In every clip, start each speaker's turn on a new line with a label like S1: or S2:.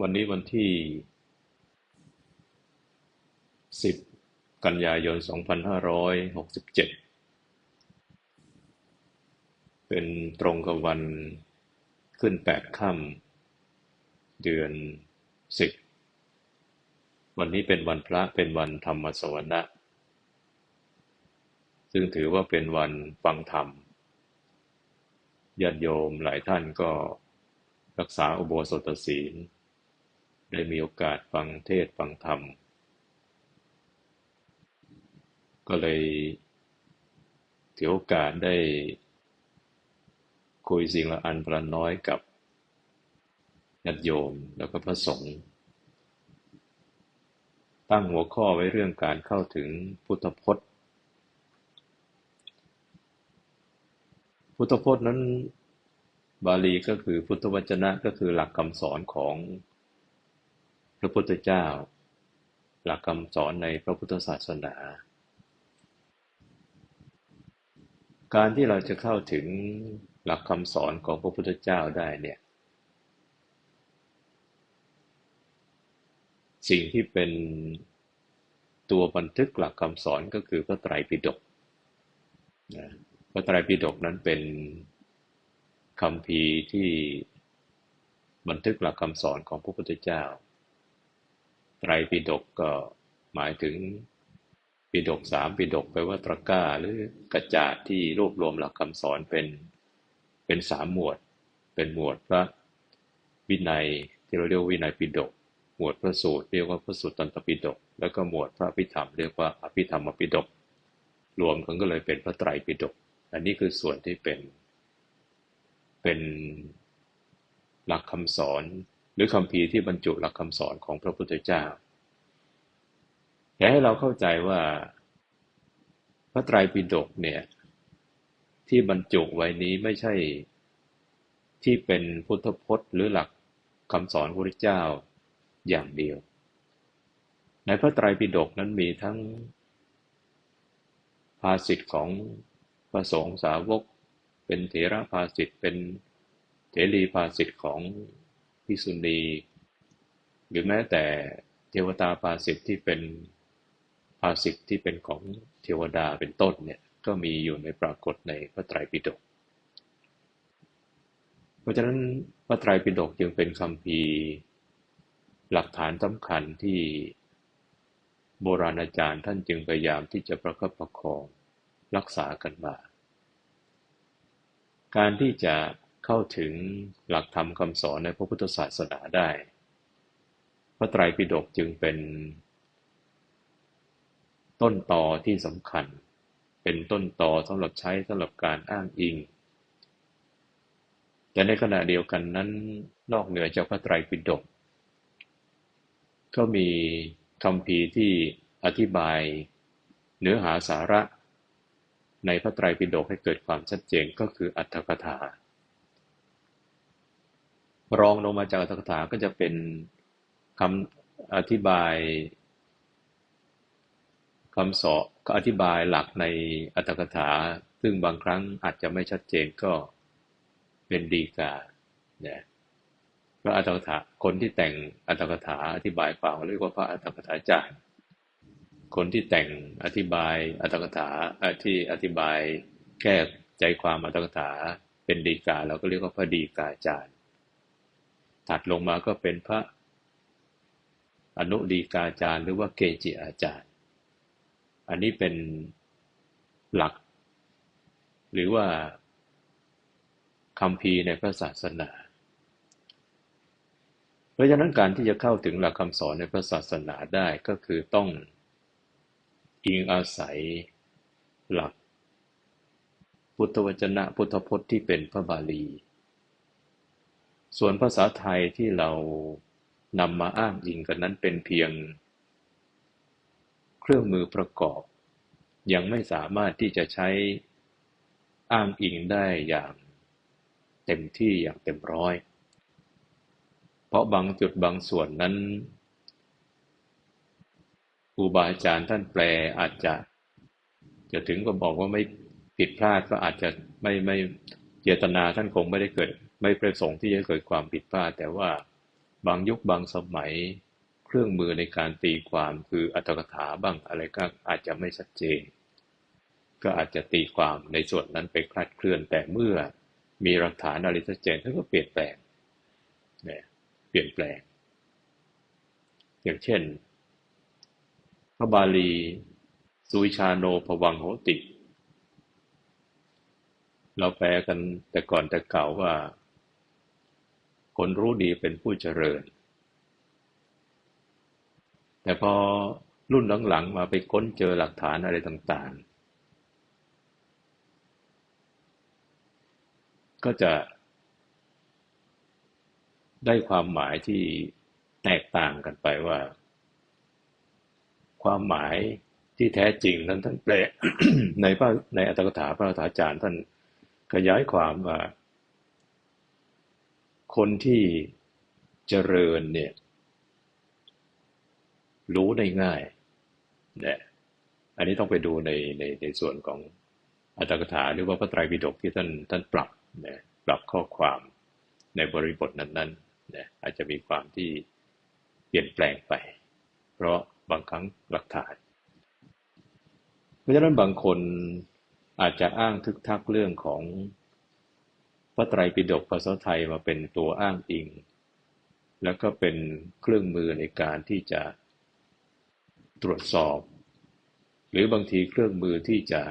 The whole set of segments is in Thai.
S1: วันนี้วันที่ 10 กันยายน 2567 เป็นตรงกับวันขึ้นแปดค่ำเดือน 10 วันนี้เป็นวันพระเป็นวันธรรมสวนะซึ่งถือว่าเป็นวันฟังธรรมญาติโยมหลายท่านก็รักษาอุโบสถศีล ได้มีโอกาสฟังเทศฟังธรรม ก็เลยถือโอกาสได้คุยสิ่งละอันประน้อยกับญาติโยมแล้วก็พระสงฆ์ตั้งหัวข้อไว้เรื่องการเข้าถึงพุทธพจน์ พุทธพจน์นั้นบาลีก็คือพุทธวจนะก็คือหลักคำสอนของ ระพุทธเจ้า หลักคำสอนในพระพุทธศาสนา การที่เราจะเข้าถึงหลักคำสอนของพระพุทธเจ้าได้เนี่ย สิ่งที่เป็นตัวบันทึกหลักคำสอนก็คือพระไตรปิฎกพระไตรปิฎกนั้นเป็นคำพีที่บันทึกหลักคำสอนของพระพุทธเจ้า ไตรปิฎกก็หมายถึงปิฎกสามปิฎกแปลว่าตะกร้าหรือกระจาดที่รวบรวมหลักคำสอนเป็นเป็นสามหมวด เป็นหมวดพระวินัยที่เราเรียกวินัยปิฎกหมวดพระสูตรเรียกว่าพระสูตรตันตปิฎกแล้วก็หมวดพระพิธรรมเรียกว่าอภิธรรมปิฎกรวมกันก็เลยเป็นพระไตรปิฎกอันนี้คือส่วนที่เป็น เป็นหลักคำสอน หรือคำพีที่บรรจุหลักคำสอนของพระพุทธเจ้าอยากให้เราเข้าใจว่า พระไตรปิฎกเนี่ย ที่บรรจุไว้นี้ไม่ใช่ที่เป็นพุทธพจน์ หรือหลักคำสอนพระพุทธเจ้าอย่างเดียว ในพระไตรปิฎกนั้นมีทั้งภาษิตของพระสงฆ์สาวก เป็นเถระภาสิทธ์เป็นเถรีภาสิทธ์ของ พิสุณี หรือแม้แต่เทวตาภาสิทธิ์ที่เป็นภาสิทธิ์ที่เป็นของเทวดาเป็นต้นเนี่ยก็มีอยู่ในปรากฏในพระไตรปิฎก เพราะฉะนั้นพระไตรปิฎกจึงเป็นคำพีหลักฐานสำคัญที่โบราณอาจารย์ท่านจึงพยายามที่จะประคับประคองรักษากันมา การที่จะ เข้าถึงหลักธรรมคำสอนในพระพุทธศาสนาได้ พระไตรปิฎกจึงเป็น ต้นตอที่สำคัญ เป็นต้นตอสำหรับใช้สำหรับการอ้างอิง แต่ในขณะเดียวกันนั้น นอกเหนือจากพระไตรปิฎกก็มีคำพีที่อธิบายเนื้อหาสาระ ในพระไตรปิฎกให้เกิดความชัดเจนก็คืออัตถกถา รองลงมาจากอัตถกถาก็จะเป็นคำอธิบายคำสอนอธิบายหลักในอัตถกถา ซึ่งบางครั้งอาจจะไม่ชัดเจนก็เป็นดีกาเนี่ยพระอัตถกถาคนที่แต่งอัตถกถาอธิบายความเรียกว่าพระอัตถกถาจารย์ คนที่แต่งอธิบายอัตถกถาที่อธิบายแก้ใจความอัตถกถาเป็นดีกาเราก็เรียกว่าพระดีกาจารย์ ถัดลงมาก็เป็นพระอนุดีกาจารย์หรือว่าเกจิอาจารย์ อันนี้เป็นหลัก หรือว่าคำพีในพระศาสนา เพราะฉะนั้นการที่จะเข้าถึงหลักคำสอนในพระศาสนาได้ก็คือต้องอิงอาศัยหลัก พุทธวจนะพุทธพจน์ที่เป็นพระบาลี ส่วนภาษาไทยที่เรานำมาอ้างอิงกันนั้นเป็นเพียง เครื่องมือประกอบ ยังไม่สามารถที่จะใช้อ้างอิงได้อย่างเต็มที่อย่างเต็มร้อย เพราะบางจุดบางส่วนนั้นครูบาอาจารย์ท่านแปลอาจจะจะถึงก็บอกว่าไม่ผิดพลาดก็อาจจะไม่ไม่เจตนาท่านคงไม่ได้เกิด ไม่ประสงค์ที่จะเกิดความผิดพลาด แต่ว่าบางยุคบางสมัย เครื่องมือในการตีความคืออัตถกถาบ้างอะไรก็อาจจะไม่ชัดเจน ก็อาจจะตีความในส่วนนั้นไปคลาดเคลื่อนแต่เมื่อมีหลักฐานอะไรชัดเจนท่านก็เปลี่ยนแปลงเนี่ยเปลี่ยนแปลง อย่างเช่น พระบาลีสุวิชาโนภวังโหติ เราแปลกันแต่ก่อนแต่เก่าว่า คนรู้ดีเป็นผู้เจริญ แต่พอรุ่นหลังๆมาไปค้นเจอหลักฐานอะไรต่างๆ ก็จะได้ความหมายที่แตกต่างกันไปว่า ความหมายที่แท้จริงนั้นท่านแปลในพระในอัตถกถาพระอาจารย์ท่านขยายความว่า คนที่เจริญเนี่ย รู้ได้ง่ายเนี่ยอันนี้ต้องไปดูในในในส่วนของอัตถกถาหรือว่าพระไตรปิฎกที่ท่านท่านปรับเนี่ยปรับข้อความในบริบทนั้นๆเนี่ยอาจจะมีความที่เปลี่ยนแปลงไป เพราะบางครั้งหลักฐาน เพราะฉะนั้นบางคนอาจจะอ้างทึกทักเรื่องของ พระไตรปิฎกภาษาไทยมาเป็นตัวอ้างอิง แล้วก็เป็นเครื่องมือในการที่จะตรวจสอบ หรือบางทีเครื่องมือที่จะ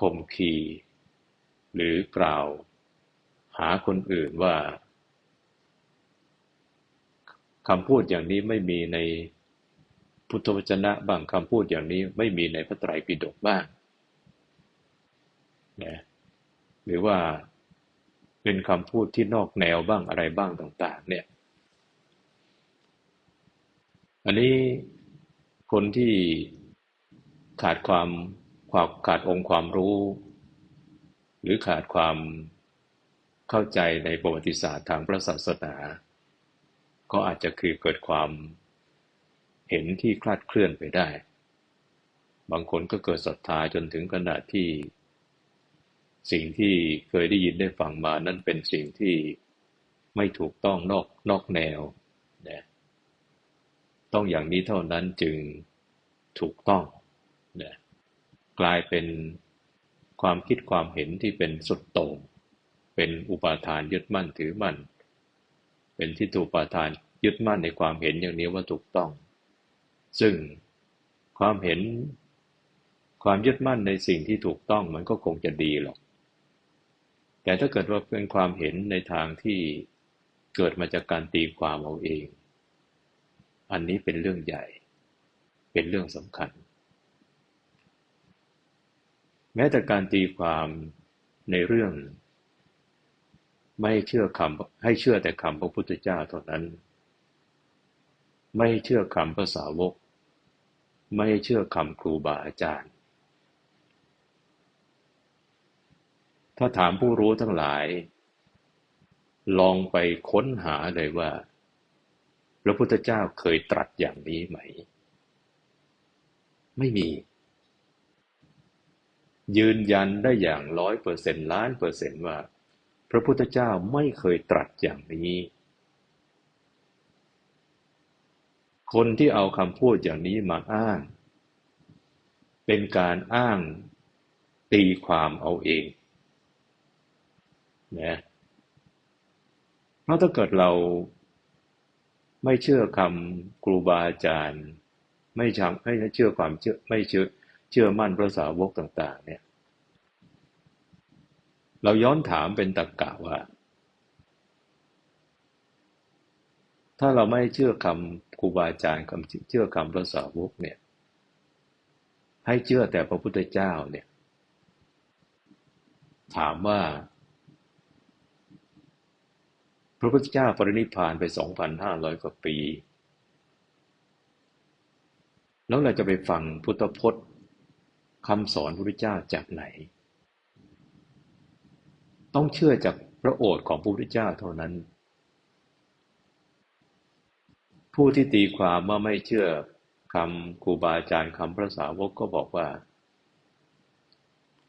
S1: คมขีหรือกล่าว หาคนอื่นว่าคำพูดอย่างนี้ไม่มีในพุทธวจนะบางคำพูดอย่างนี้ไม่มีในพระไตรปิฎกบ้างนะหรือว่า เป็นคำพูดที่นอกแนวบ้างอะไรบ้างต่าง ๆ เนี่ย อันนี้คนที่ขาดความความขาดองค์ความรู้ หรือขาดความเข้าใจในประวัติศาสตร์ทางพระศาสนา ก็อาจจะคือเกิดความเห็นที่คลาดเคลื่อนไปได้ บางคนก็เกิดศรัทธาจนถึงขนาดที่ สิ่งที่เคยได้ยินได้ฟังมานั้นเป็นสิ่งที่ไม่ถูกต้องนอกนอกแนวนะต้องอย่างนี้เท่านั้นจึงถูกต้องนะกลายเป็นความคิดความเห็นที่เป็นสุดโต่งเป็นอุปาทานยึดมั่นถือมั่น เป็นที่ถูกปาทานยึดมั่นในความเห็นอย่างนี้ว่าถูกต้อง ซึ่งความเห็นความยึดมั่นในสิ่งที่ถูกต้องมันก็คงจะดีหรอก แต่ถ้าเกิดว่าเป็นความเห็นในทางที่เกิดมาจากการตีความเอาเอง อันนี้เป็นเรื่องใหญ่ เป็นเรื่องสำคัญ แม้แต่การตีความในเรื่อง ไม่เชื่อคำให้เชื่อแต่คำพระพุทธเจ้าเท่านั้น ไม่เชื่อคำภาษาวก ไม่เชื่อคำครูบาอาจารย์ ถ้าถามผู้รู้ทั้งหลาย ลองไปค้นหาเลยว่า พระพุทธเจ้าเคยตรัสอย่างนี้ไหม ไม่มี ยืนยันได้อย่างร้อยเปอร์เซ็นต์ล้านเปอร์เซ็นต์ว่า พระพุทธเจ้าไม่เคยตรัสอย่างนี้ คนที่เอาคำพูดอย่างนี้มาอ้าง เป็นการอ้างตีความเอาเอง นะเพราะถ้าเกิดเราไม่เชื่อคำครูบาอาจารย์ ไม่ชังไม่เชื่อความเชื่อไม่เชื่อเชื่อมั่นพระสาวกต่าง ๆ เนี่ย เราย้อนถามเป็นตรรกะว่า ถ้าเราไม่เชื่อคำครูบาอาจารย์คำเชื่อคำพระสาวกเนี่ย ให้เชื่อแต่พระพุทธเจ้าเนี่ย ถามว่า ระพุทธเจ้าปรินิพานไปสองพันห้าร้อยกว่าปี แล้วเราจะไปฟังพุทธพจน์คำสอนพระพุทธเจ้าจากไหน ต้องเชื่อจากพระโอษฐ์ของพระพุทธเจ้าเท่านั้น ผู้ที่ตีความว่าไม่เชื่อคำครูบาอาจารย์คำพระสาวกก็บอกว่า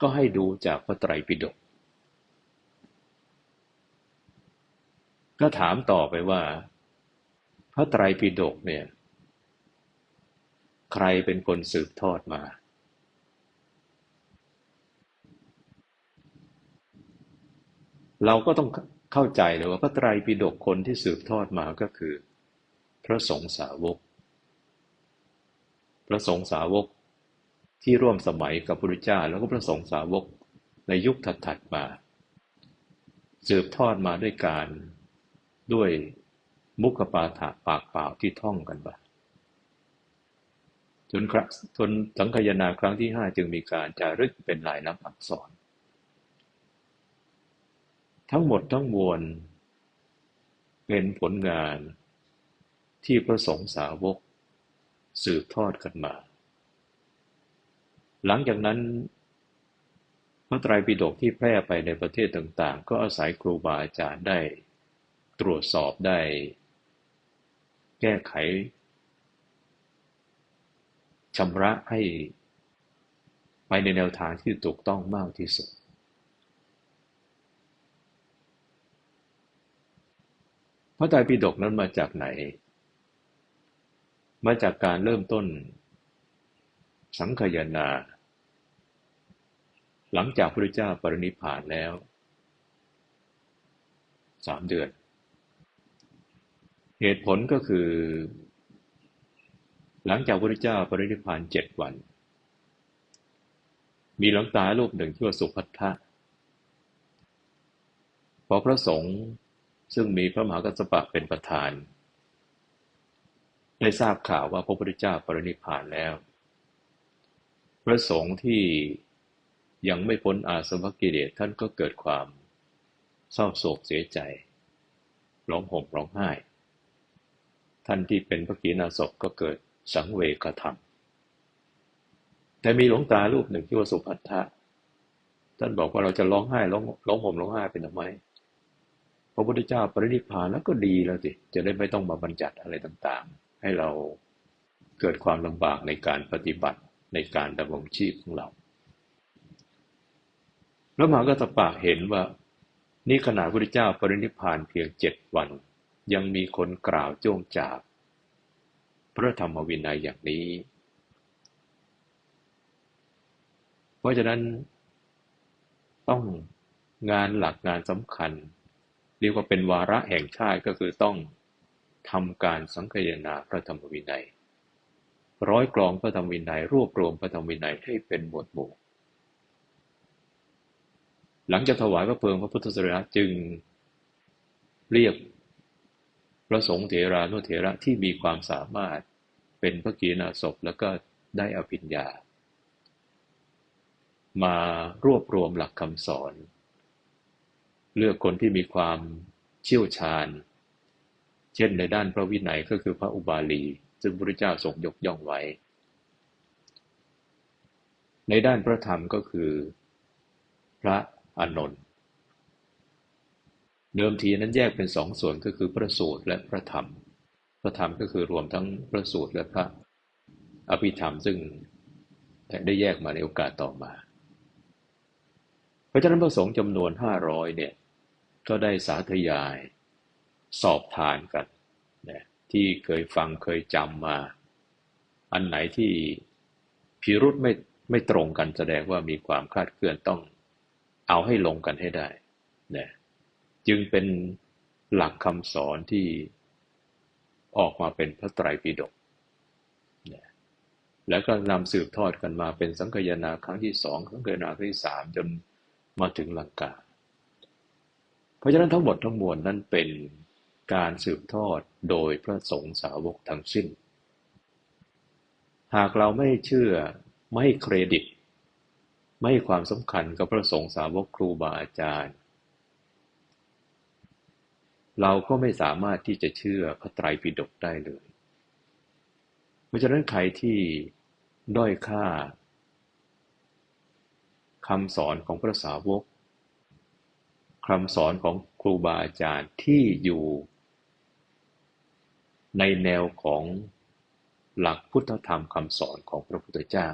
S1: ก็ให้ดูจากพระไตรปิฎก ก็ถามต่อไปว่า พระไตรปิฎกเนี่ย ใครเป็นคนสืบทอดมา เราก็ต้องเข้าใจเลยว่าพระไตรปิฎกคนที่สืบทอดมาก็คือ พระสงฆ์สาวก พระสงฆ์สาวกที่ร่วมสมัยกับพระพุทธเจ้าแล้วก็พระสงฆ์สาวกในยุคถัดๆมา สืบทอดมาด้วยการ ด้วยมุขปาฐะปากเปล่าที่ท่องกันไปจนครั้งจนสังคยนาครั้งที่ห้าจึงมีการจารึกเป็นลายน้ำอักษร ทั้งหมดทั้งมวล เป็นผลงานที่พระสงฆ์สาวก สืบทอดกันมา หลังจากนั้น พระไตรปิฎกที่แพร่ไปในประเทศต่างๆ ก็อาศัยครูบาอาจารย์ได้ ตรวจสอบได้ แก้ไขชำระให้ไปในแนวทางที่ถูกต้องมากที่สุด พระไตรปิฎกนั้นมาจากไหน มาจากการเริ่มต้น สังคยนา หลังจากพระเจ้าปรินิพพานแล้วสามเดือน เหตุผลก็คือ หลังจากพระเจ้าปรินิพพานเจ็ดวัน มีหลวงตารูปหนึ่งที่ว่าสุพัทธะพอพระสงฆ์ซึ่งมีพระมหากัสสปะเป็นประธาน ได้ทราบข่าวว่าพระพุทธเจ้าปรินิพพานแล้ว พระสงฆ์ที่ยังไม่พ้นอาสวะกิเลสท่านก็เกิดความเศร้าโศกเสียใจ ร้องห่มร้องไห้ ท่านที่เป็นพระกีนาศพก็เกิดสังเวกธรรม แต่มีหลวงตารูปหนึ่งที่ว่าสุภัททะท่านบอกว่าเราจะร้องไห้ร้องร้องห่มร้องไห้เป็นทำไม พระพุทธเจ้าปรินิพพานแล้วก็ดีแล้วสิ จะได้ไม่ต้องมาบัญญัติอะไรต่างๆ ให้เราเกิดความลำบากในการปฏิบัติในการดำรงชีพของเรา แล้วมาก็ตปะเห็นว่า นี่ขนาดพระพุทธเจ้าปรินิพพานเพียงเจ็ดวัน ยังมีคนกล่าวโจ้งจาบพระธรรมวินัยอย่างนี้ เพราะฉะนั้น ต้องงานหลักงานสำคัญ เรียกว่าเป็นวาระแห่งชาติก็คือต้องทำการสังคยนาพระธรรมวินัย ร้อยกรองพระธรรมวินัย รวบรวมพระธรรมวินัยให้เป็นหมวดหมู่ หลังจากถวายพระเพลิงพระพุทธสรีระจึงเรียก พระสงฆ์เถรานุเถระที่มีความสามารถเป็นพระกีนาศพแล้วก็ได้อภิญญา มารวบรวมหลักคำสอน เลือกคนที่มีความเชี่ยวชาญ เช่นในด้านพระวินัยก็คือพระอุบาลี ซึ่งพระเจ้าทรงยกย่องไว้ ในด้านพระธรรมก็คือ พระอานนท์ เดิมทีนั้นแยกเป็นสองส่วนก็คือพระสูตรและพระธรรม พระธรรมก็คือรวมทั้งพระสูตรและพระอภิธรรมซึ่งได้แยกมาในโอกาสต่อมา เพราะฉะนั้นพระสงฆ์จำนวนห้าร้อยเนี่ยก็ได้สาธยายสอบทานกันนะที่เคยฟังเคยจำมา อันไหนที่พิรุษไม่ไม่ตรงกันแสดงว่ามีความคลาดเคลื่อนต้องเอาให้ลงกันให้ได้นะ จึงเป็นหลักคำสอนที่ออกมาเป็นพระไตรปิฎกแล้วก็นำสืบทอดกันมาเป็นสังคยนาครั้งที่สองสังคยนาครั้งที่สามจนมาถึงลังกา เพราะฉะนั้นทั้งหมดทั้งมวลนั้นเป็นการสืบทอดโดยพระสงฆ์สาวกทั้งสิ้น หากเราไม่เชื่อไม่เครดิต ไม่ความสำคัญกับพระสงฆ์สาวกครูบาอาจารย์ เราก็ไม่สามารถที่จะเชื่อพระไตรปิฎกได้เลย เพราะฉะนั้นใครที่ด้อยค่าคำสอนของพระสาวกคำสอนของครูบาอาจารย์ที่อยู่ ในแนวของหลักพุทธธรรมคำสอนของพระพุทธเจ้า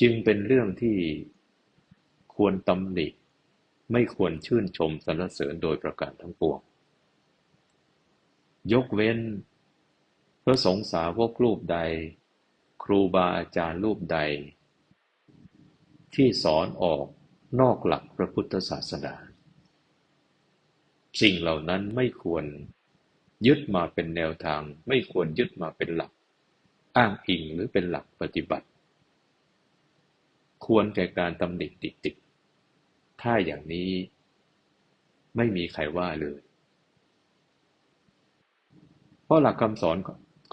S1: จึงเป็นเรื่องที่ควรตำหนิ ไม่ควรชื่นชมสรรเสริญโดยประการทั้งปวง ยกเว้น พระสงฆ์สาวกรูปใด ครูบาอาจารย์รูปใด ที่สอนออกนอกหลักพระพุทธศาสนา สิ่งเหล่านั้นไม่ควรยึดมาเป็นแนวทาง ไม่ควรยึดมาเป็นหลัก อ้างอิงหรือเป็นหลักปฏิบัติ ควรแก่การตำหนิติดติด ถ้าอย่างนี้ไม่มีใครว่าเลย เพราะหลักคำสอน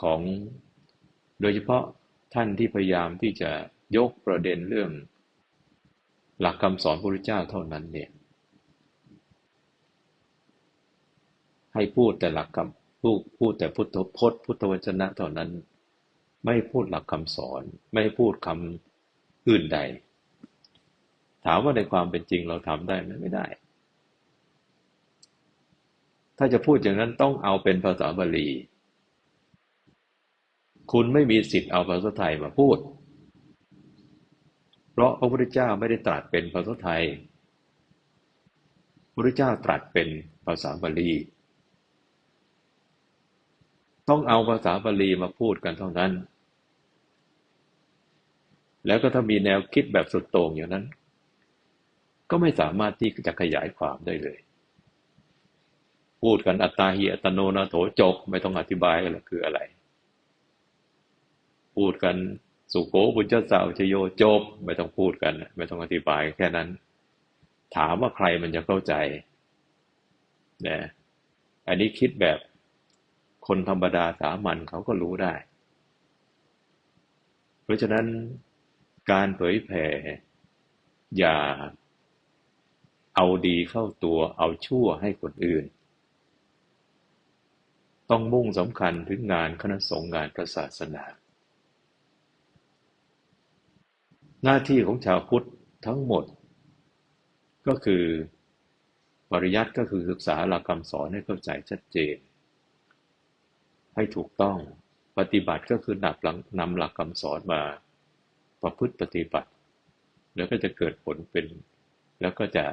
S1: ของ โดยเฉพาะท่านที่พยายามที่จะยกประเด็นเรื่อง หลักคำสอนพระพุทธเจ้าเท่านั้นเนี่ย ให้พูดแต่หลักคำพูดพูดแต่พุทธพจน์พุทธวจนะเท่านั้น ไม่พูดหลักคำสอน ไม่พูดคำอื่นใด ถามว่าในความเป็นจริงเราทำได้ไหมไม่ได้ ถ้าจะพูดอย่างนั้นต้องเอาเป็นภาษาบาลี คุณไม่มีสิทธิ์เอาภาษาไทยมาพูด เพราะพระพุทธเจ้าไม่ได้ตรัสเป็นภาษาไทยพระพุทธเจ้าตรัสเป็นภาษาบาลี ต้องเอาภาษาบาลีมาพูดกันเท่านั้นแล้วก็ถ้ามีแนวคิดแบบสุดโต่งอย่างนั้น ก็ไม่สามารถที่จะขยายความได้เลย พูดกันอัตตาหิอัตโนนาโถจบไม่ต้องอธิบายกันเลยคืออะไร พูดกันสุโขบุญเจ้าสาวชโยจบ ไม่ต้องพูดกัน ไม่ต้องอธิบายแค่นั้น ถามว่าใครมันจะเข้าใจนะอันนี้คิดแบบคนธรรมดาสามัญเขาก็รู้ได้ เพราะฉะนั้นการเผยแผ่อย่า เอาดีเข้าตัวเอาชั่วให้คนอื่น ต้องมุ่งสำคัญถึงงานคณะสงฆ์งานพระศาสนา หน้าที่ของชาวพุทธทั้งหมด ก็คือปริยัติก็คือศึกษาหลักคำสอนให้เข้าใจชัดเจน ให้ถูกต้องปฏิบัติก็คือนำหลังนำหลักคำสอนมาประพฤติปฏิบัติ แล้วก็จะเกิดผลเป็น แล้วก็จะ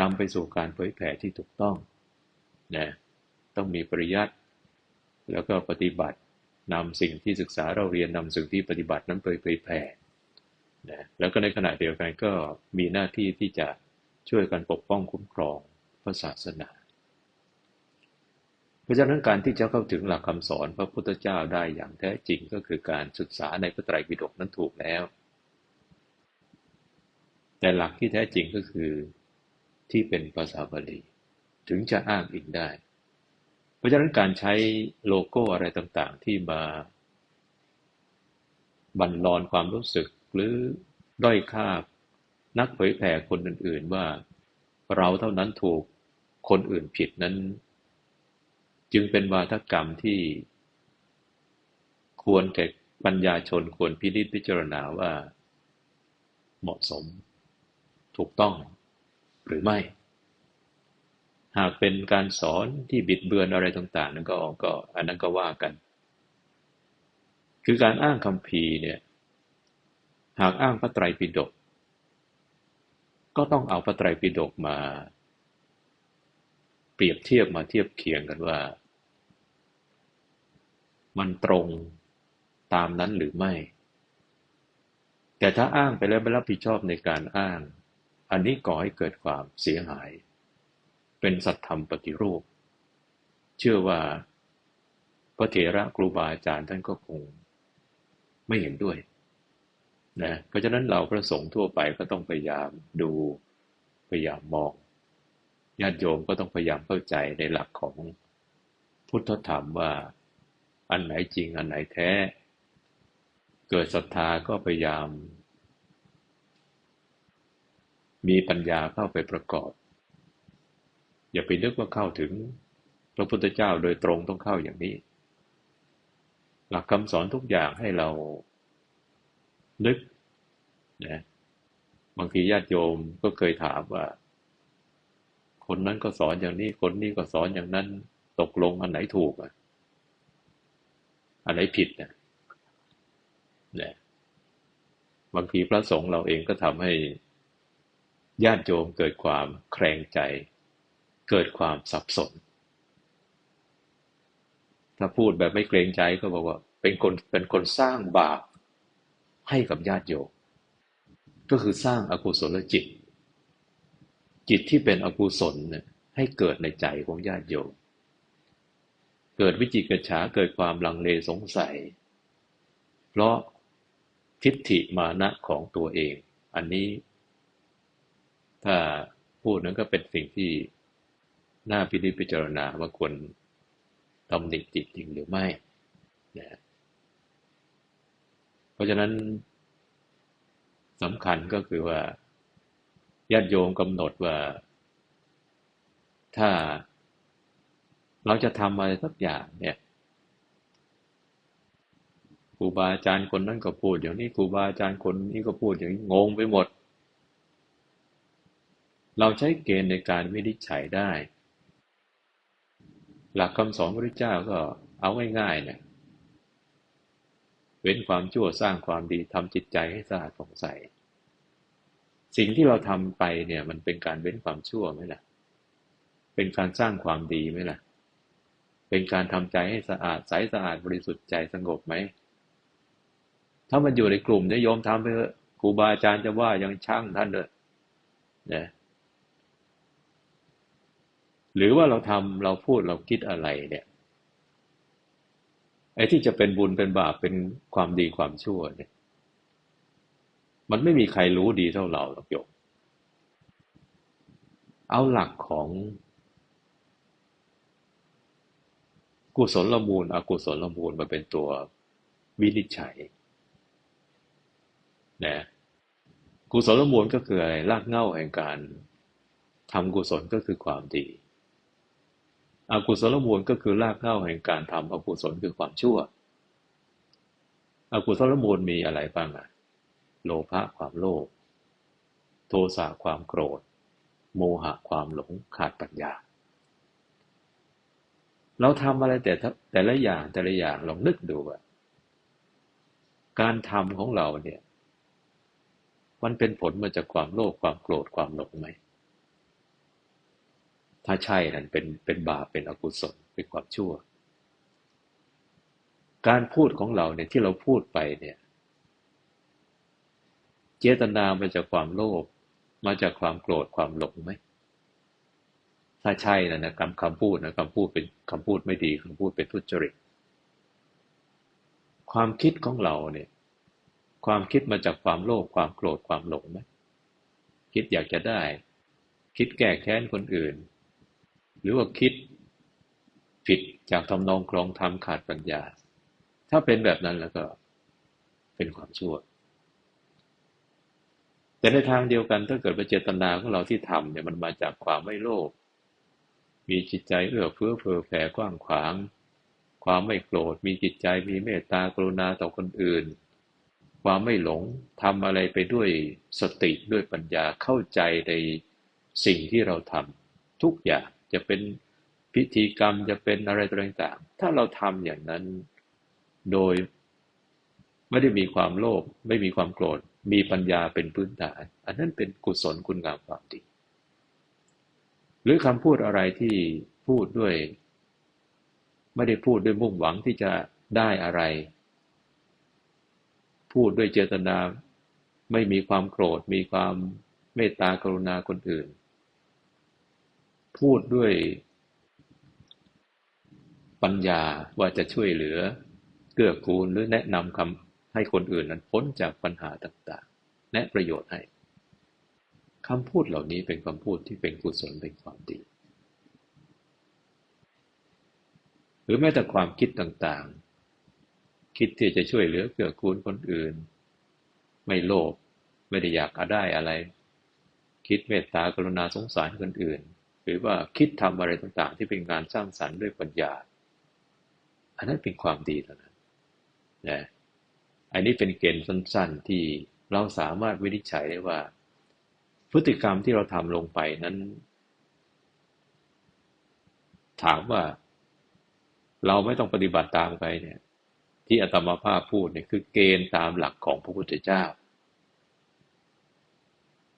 S1: นำไปสู่การเผยแผ่ที่ถูกต้องนะต้องมีปริยัติแล้วก็ปฏิบัตินำสิ่งที่ศึกษาเราเรียนนำสิ่งที่ปฏิบัตินั้นไปเผยแผ่นะแล้วก็ในขณะเดียวกันก็มีหน้าที่ที่จะช่วยกันปกป้องคุ้มครองพระศาสนา เพราะฉะนั้นการที่จะเข้าถึงหลักคำสอนพระพุทธเจ้าได้อย่างแท้จริงก็คือการศึกษาในพระไตรปิฎกนั้นถูกแล้ว แต่หลักที่แท้จริงก็คือ ที่เป็นภาษาบาลี ถึงจะอ้างอิงได้ เพราะฉะนั้นการใช้โลโก้อะไรต่างๆ ที่มา บันลอนความรู้สึกหรือด้อยค่า นักเผยแผ่คนอื่นๆว่า เราเท่านั้นถูกคนอื่นผิดนั้น จึงเป็นวาทกรรมที่ควรแก่ปัญญาชนควรพิจิตพิจารณาว่า เหมาะสม ถูกต้อง หรือไม่ หากเป็นการสอนที่บิดเบือนอะไรต่างๆ นั้นก็ก็อันนั้นก็ว่ากัน คือการอ้างคำพีเนี่ยหากอ้างพระไตรปิฎกก็ต้องเอาพระไตรปิฎกมา เปรียบเทียบมาเทียบเคียงกันว่า มันตรงตามนั้นหรือไม่ แต่ถ้าอ้างไปแล้วไม่รับผิดชอบในการอ้าง อันนี้ก่อให้เกิดความเสียหาย เป็นสัตธรรมปฏิรูป เชื่อว่าพระเถระครูบาอาจารย์ท่านก็คงไม่เห็นด้วยนะเพราะฉะนั้นเราพระสงฆ์ทั่วไปก็ต้องพยายามดูพยายามมองญาติโยมก็ต้องพยายามเข้าใจในหลักของพุทธธรรมว่า อันไหนจริงอันไหนแท้ เกิดศรัทธาก็พยายาม มีปัญญาเข้าไปประกอบ อย่าไปนึกว่าเข้าถึงพระพุทธเจ้าโดยตรงต้องเข้าอย่างนี้ หลักคำสอนทุกอย่างให้เรานึกนะบางทีญาติโยมก็เคยถามว่า คนนั้นก็สอนอย่างนี้คนนี้ก็สอนอย่างนั้น ตกลงอันไหนถูกอะอันไหนผิดเนี่ยนะบางทีพระสงฆ์เราเองก็ทำให้ ญาติโยมเกิดความแคลงใจ เกิดความสับสน ถ้าพูดแบบไม่เกรงใจก็บอกว่า เป็นคนเป็นคนสร้างบาปให้กับญาติโยมก็คือสร้างอากุศลจิต จิตที่เป็นอกุศลเนี่ยให้เกิดในใจของญาติโยมเกิดวิจิกิจฉาเกิดความลังเลสงสัย เพราะทิฏฐิมานะของตัวเอง อันนี้ ถ้าพูดนั้นก็เป็นสิ่งที่น่าพิจิพิจารณาว่าควรตำหนิจิตจริงหรือไม่นะเพราะฉะนั้นสำคัญก็คือว่าญาติโยมกำหนดว่า ถ้าเราจะทำอะไรสักอย่างเนี่ยครูบาอาจารย์คนนั้นก็พูดอย่างนี้ครูบาอาจารย์คนนี้ก็พูดอย่างนี้งงไปหมด เราใช้เกณฑ์ในการวินิจฉัยได้ หลักคำสอนพระเจ้าก็เอาง่ายๆเนี่ยเว้นความชั่วสร้างความดีทำจิตใจให้สะอาดผ่องใส สิ่งที่เราทำไปเนี่ย มันเป็นการเว้นความชั่วไหมล่ะ เป็นการสร้างความดีไหมล่ะ เป็นการทำใจให้สะอาดใสสะอาดบริสุทธิ์ใจสงบไหม ถ้ามันอยู่ในกลุ่มเนี่ยโยมทำไปเถอะครูบาอาจารย์จะว่ายังช่างท่านเลยนะ หรือว่าเราทำเราพูดเราคิดอะไรเนี่ยไอ้ที่จะเป็นบุญเป็นบาปเป็นความดีความชั่วเนี่ย มันไม่มีใครรู้ดีเท่าเราหรอกโยมเอาหลักของกุศลละมูลอกุศลละมูลมาเป็นตัววินิจฉัยนะกุศลมูลก็คืออะไรรากเหง้าแห่งการทำกุศลก็คือความดี อกุศลมูลก็คือรากเหง้าแห่งการทำอกุศลคือความชั่ว อกุศลมูลมีอะไรบ้างอะโลภะความโลภ โทสะความโกรธ โมหะความหลงขาดปัญญา เราทำอะไรแต่แต่ละอย่างแต่ละอย่างลองนึกดูว่าการทำของเราเนี่ย มันเป็นผลมาจากความโลภความโกรธความหลงไหม ถ้าใช่นั่นเป็นเป็นบาปเป็นอกุศลเป็นความชั่ว การพูดของเราเนี่ยที่เราพูดไปเนี่ย เจตนามาจากความโลภมาจากความโกรธความหลงไหมถ้าใช่นะนะคำคำพูดนะคำพูดเป็นคำพูดไม่ดีคำพูดเป็นทุจริต ความคิดของเราเนี่ย ความคิดมาจากความโลภความโกรธความหลงไหมคิดอยากจะได้ คิดแก้แค้นคนอื่น รือว่าคิดผิดจากทำนองครองธรรมขาดปัญญา ถ้าเป็นแบบนั้นแล้วก็เป็นความชั่ว แต่ในทางเดียวกันถ้าเกิดเจตนาของเราที่ทำเนี่ยมันมาจากความไม่โลภมีจิตใจเอื้อเฟื้อเผื่อแผ่กว้างขวาง ความไม่โกรธ มีจิตใจมีเมตตากรุณาต่อคนอื่น ความไม่หลงทำอะไรไปด้วยสติด้วยปัญญาเข้าใจในสิ่งที่เราทำทุกอย่าง จะเป็นพิธีกรรมจะเป็นอะไรต่างๆ ถ้าเราทำอย่างนั้นโดยไม่ได้มีความโลภไม่มีความโกรธ มีปัญญาเป็นพื้นฐาน อันนั้นเป็นกุศลคุณงามความดี หรือคำพูดอะไรที่พูดด้วย ไม่ได้พูดด้วยมุ่งหวังที่จะได้อะไร พูดด้วยเจตนา ไม่มีความโกรธ มีความเมตตากรุณาคนอื่น พูดด้วยปัญญาว่าจะช่วยเหลือ เกื้อกูลหรือแนะนำคำให้คนอื่นนั้นพ้นจากปัญหาต่างๆแนะประโยชน์ให้คำพูดเหล่านี้เป็นคำพูดที่เป็นกุศลเป็นความดี หรือแม้แต่ความคิดต่างๆ คิดที่จะช่วยเหลือเกื้อกูลคนอื่น ไม่โลภไม่ได้อยากได้อะไร คิดเมตตากรุณาสงสารคนอื่น หรือว่าคิดทำอะไรต่างๆ ที่เป็นงานสร้างสรรค์ด้วยปัญญา อันนั้นเป็นความดีแล้วนะนะอันนี้เป็นเกณฑ์สั้นๆที่เราสามารถวินิจฉัยได้ว่า พฤติกรรมที่เราทำลงไปนั้น ถามว่า เราไม่ต้องปฏิบัติตามไปเนี่ย ที่อาตมาภาพพูดเนี่ยคือเกณฑ์ตามหลักของพระพุทธเจ้า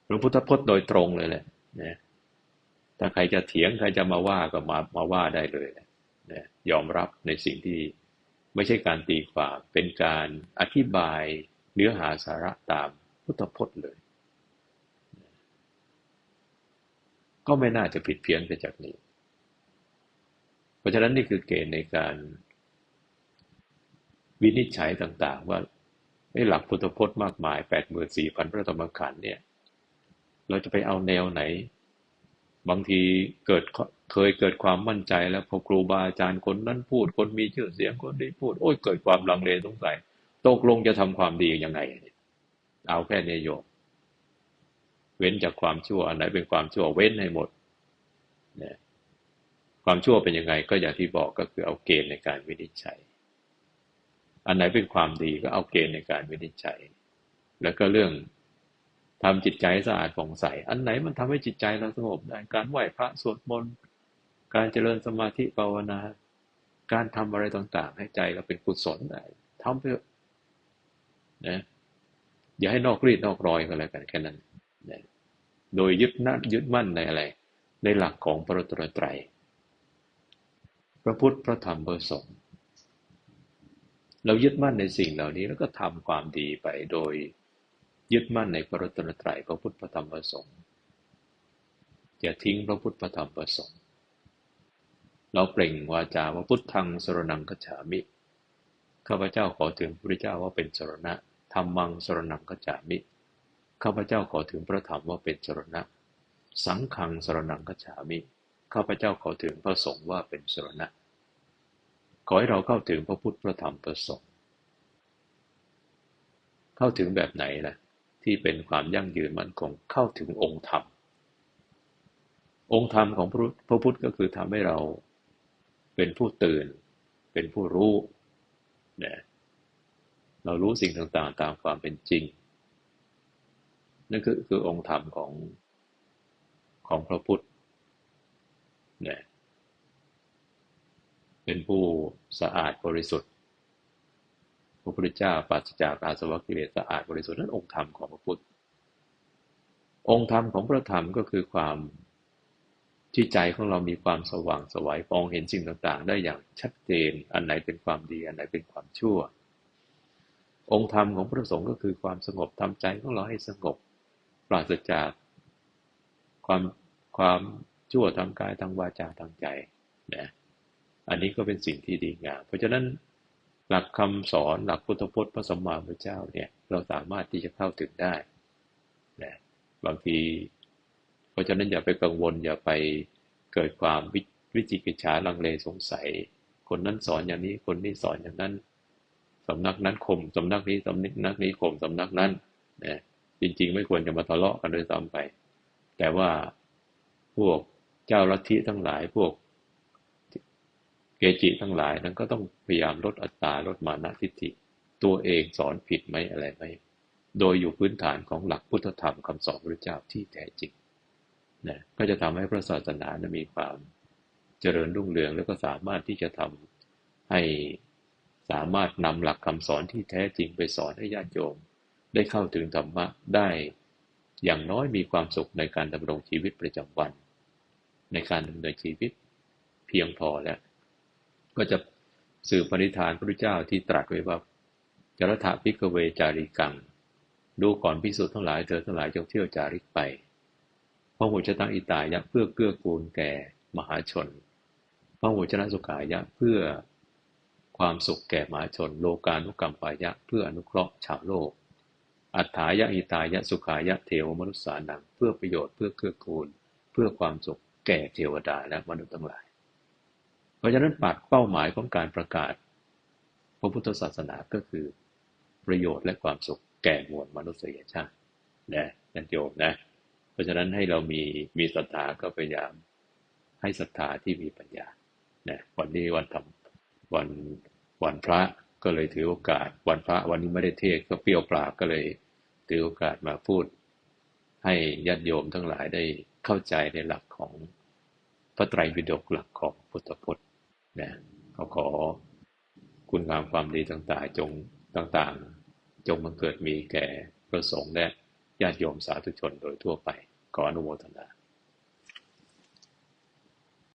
S1: หลวงพุทธพจน์โดยตรงเลยแหละนะ ถ้าใครจะเถียงใครจะมาว่าก็มามาว่าได้เลยนะยอมรับในสิ่งที่ไม่ใช่การตีความเป็นการอธิบายเนื้อหาสาระตามพุทธพจน์เลย ก็ไม่น่าจะผิดเพี้ยนไปจากนี้ เพราะฉะนั้นนี่คือเกณฑ์ในการวินิจฉัยต่างๆ ว่าหลักพุทธพจน์มากมายแปดหมื่นสี่พันพระธรรมขันธ์เนี่ย เราจะไปเอาแนวไหน บางทีเกิดเคยเกิดความมั่นใจแล้วพอครูบาอาจารย์คนนั้นพูด คนมีชื่อเสียงคนนี้พูด โอ้ยเกิดความลังเลสงสัยตกลงจะทำความดียังไง เอาแค่นี้โยมเว้นจากความชั่วอันไหนเป็นความชั่วเว้นให้หมดเนี่ยความชั่วเป็นยังไงก็อย่างที่บอกก็คือเอาเกณฑ์ในการวินิจฉัย อันไหนเป็นความดีก็เอาเกณฑ์ในการวินิจฉัย แล้วก็เรื่อง ทำจิตใจสะอาดผ่องใส อันไหนมันทำให้จิตใจเราสงบได้ การไหว้พระสวดมนต์ การเจริญสมาธิภาวนา การทำอะไรต่างๆ ให้ใจเราเป็นกุศลได้ทำเพื่อนะ อย่าให้นอกรีดนอกรอยกันเลยกันแค่นั้นนะโดยยึดนัดยึดมั่นในอะไร ในหลักของพระตรตรัย พระพุทธ พระธรรม พระสงฆ์ เรายึดมั่นในสิ่งเหล่านี้แล้วก็ทำความดีไปโดย ยึดมั่นในพระรัตนตรัยพระพุทธพระธรรมพระสงฆ์อย่าทิ้งพระพุทธพระธรรมพระสงฆ์เราเปล่งวาจาว่าพุทธังสรนังกัจฉามิข้าพเจ้าขอถึงพระพุทธเจ้าว่าเป็นสรณะธรรมังสรนังกัจฉามิข้าพเจ้าขอถึงพระธรรมว่าเป็นสรณะ สังฆังสรนังกัจฉามิข้าพเจ้าขอถึงพระสงฆ์ว่าเป็นสรณะ ขอให้เราเข้าถึงพระพุทธพระธรรมพระสงฆ์เข้าถึงแบบไหนล่ะ ที่เป็นความยั่งยืนมั่นคงเข้าถึงองค์ธรรม องค์ธรรมของพระพุทธก็คือทำให้เราเป็นผู้ตื่น เป็นผู้รู้เนี่ยเรารู้สิ่งต่างๆ ตามความเป็นจริง นั่นคือคือองค์ธรรมของของพระพุทธเนี่ยเป็นผู้สะอาดบริสุทธิ์ พระพุทธเจ้าปราศจากอาสวะกิเลสสะอาดบริสุทธิ์นั้นองค์ธรรมของพระพุทธ องค์ธรรมของพระธรรมก็คือความที่ใจของเรามีความสว่างสวัยมองเห็นสิ่งต่างๆ ได้อย่างชัดเจน อันไหนเป็นความดี อันไหนเป็นความชั่ว องค์ธรรมของพระสงฆ์ก็คือความสงบทำใจของเราให้สงบ ปราศจากความความชั่วทางกายทางวาจาทางใจนะอันนี้ก็เป็นสิ่งที่ดีงามเพราะฉะนั้น หลักคำสอนหลักพุทธพจน์พระสัมมาสัมพุทธเจ้าเนี่ยเราสามารถที่จะเข้าถึงได้นะบางที เพราะฉะนั้นอย่าไปกังวลอย่าไปเกิดความวิจิกิจฉาลังเลสงสัย คนนั้นสอนอย่างนี้คนนี้สอนอย่างนั้นสำนักนั้นข่มสำนักนี้สำนักนี้ข่มสำนักนั้นนะจริง ๆ ไม่ควรจะมาทะเลาะกันโดยซ้ำไป แต่ว่าพวกเจ้าลัทธิทั้งหลายพวก เกจิทั้งหลายนั้นก็ต้องพยายามลดอัตราลดมานะทิฏฐิ ตัวเองสอนผิดไหมอะไรไหมโดยอยู่พื้นฐานของหลักพุทธธรรมคำสอนพระเจ้าที่แท้จริงนะก็จะทำให้พระศาสนานะมีความเจริญรุ่งเรืองแล้วก็สามารถที่จะทำให้สามารถนำหลักคำสอนที่แท้จริงไปสอนให้ญาติโยม ได้เข้าถึงธรรมะได้อย่างน้อยมีความสุขในการดำรงชีวิตประจำวัน ในการดำเนินชีวิตเพียงพอแล้ว ก็จะสื่อปณิธานพระพุทธเจ้าที่ตรัสไว้ว่าจรถาพิกเวจาริกัง ดูก่อนพิสุทธ์ทั้งหลายเธอทั้งหลายจงเที่ยวจาริกไปพระหุชตังอิตายะเพื่อเกื้อกูลแก่มหาชนพระหุชนะสุขายะเพื่อความสุขแก่มหาชน โลกานุกรรมปายะเพื่ออนุเคราะห์ชาวโลก อัฏฐายะอิตายะสุขายะเทวมนุษย์สานัง เพื่อประโยชน์เพื่อเกื้อกูล เพื่อความสุขแก่เทวดาและมนุษย์ทั้งหลาย เพราะฉะนั้นปักเป้าหมายของการประกาศ พระพุทธศาสนาก็คือ ประโยชน์และความสุขแก่มวลมนุษยชาตินะนั่นโยมนะ เพราะฉะนั้นให้เรามีมีศรัทธาก็พยายามให้ศรัทธาที่มีปัญญานะวันนี้วันทำวันวันพระก็เลยถือโอกาส วันพระวันนี้ไม่ได้เทศก็เปรี้ยวปากก็เลยถือโอกาสมาพูด ให้ญาติโยมทั้งหลายได้เข้าใจในหลักของพระไตรปิฎกหลักของพุทธพจน์ นะเขาขอคุณงามความดีต่างๆจงต่างๆ จงมันเกิดมีแก่ประสงค์และญาติโยมสาธุชนโดยทั่วไปขออนุโมทนา